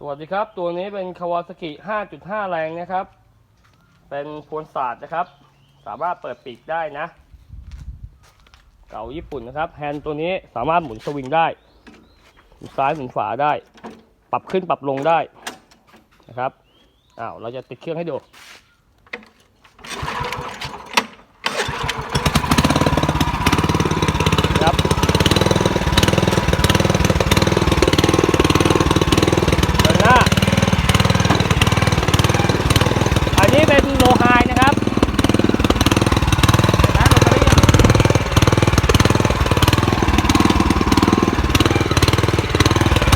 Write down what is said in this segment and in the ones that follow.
สวัสดีครับ ตัวนี้เป็นคาวาซกิ 5.5 แรงนะครับ เป็นพวนศาสตร์นะครับ สามารถเปิดปีกได้นะ เก่าญี่ปุ่นนะครับ แฮนด์ตัวนี้สามารถหมุนสวิงได้หมุนซ้ายหมุนขวาได้ ปรับขึ้นปรับลงได้นะครับ อ้าว เราจะติดเครื่องให้ดู ครับ เดินหน้า อันนี้เป็นโล ไฮนะครับร้านโรตารี่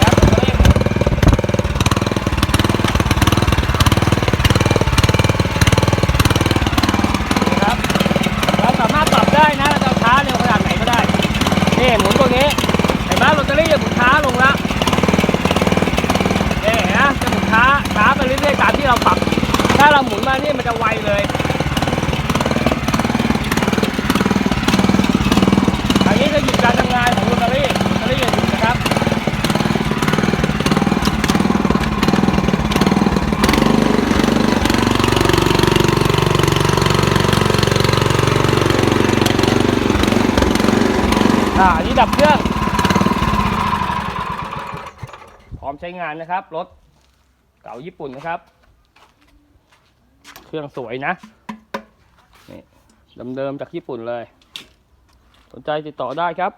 ร้านโรตารี่นะครับ เราสามารถปรับได้นะเราจะช้าเร็วขนาดไหนก็ได้ นี่หมุนตัวนี้ เห็นไหมโรตารี่จะหมุนช้าลงแล้วนี่เห็นไหมจะหมุนช้าช้าไปเรื่อยๆตามที่เราปรับ ถ้าเราห มุนมานี่มันจะไวเลยอันนี้จะหยุดการทำงานของโรตารี่โรตารี่จะหยุดนะครับอ่าอันนี้ดับเครื่องพร้อมใช้งานนะครับรถเก่าญี่ปุ่นนะครับ เครื่องสวยนะ นี่เดิมๆจากญี่ปุ่นเลย สนใจติดต่อได้ครับ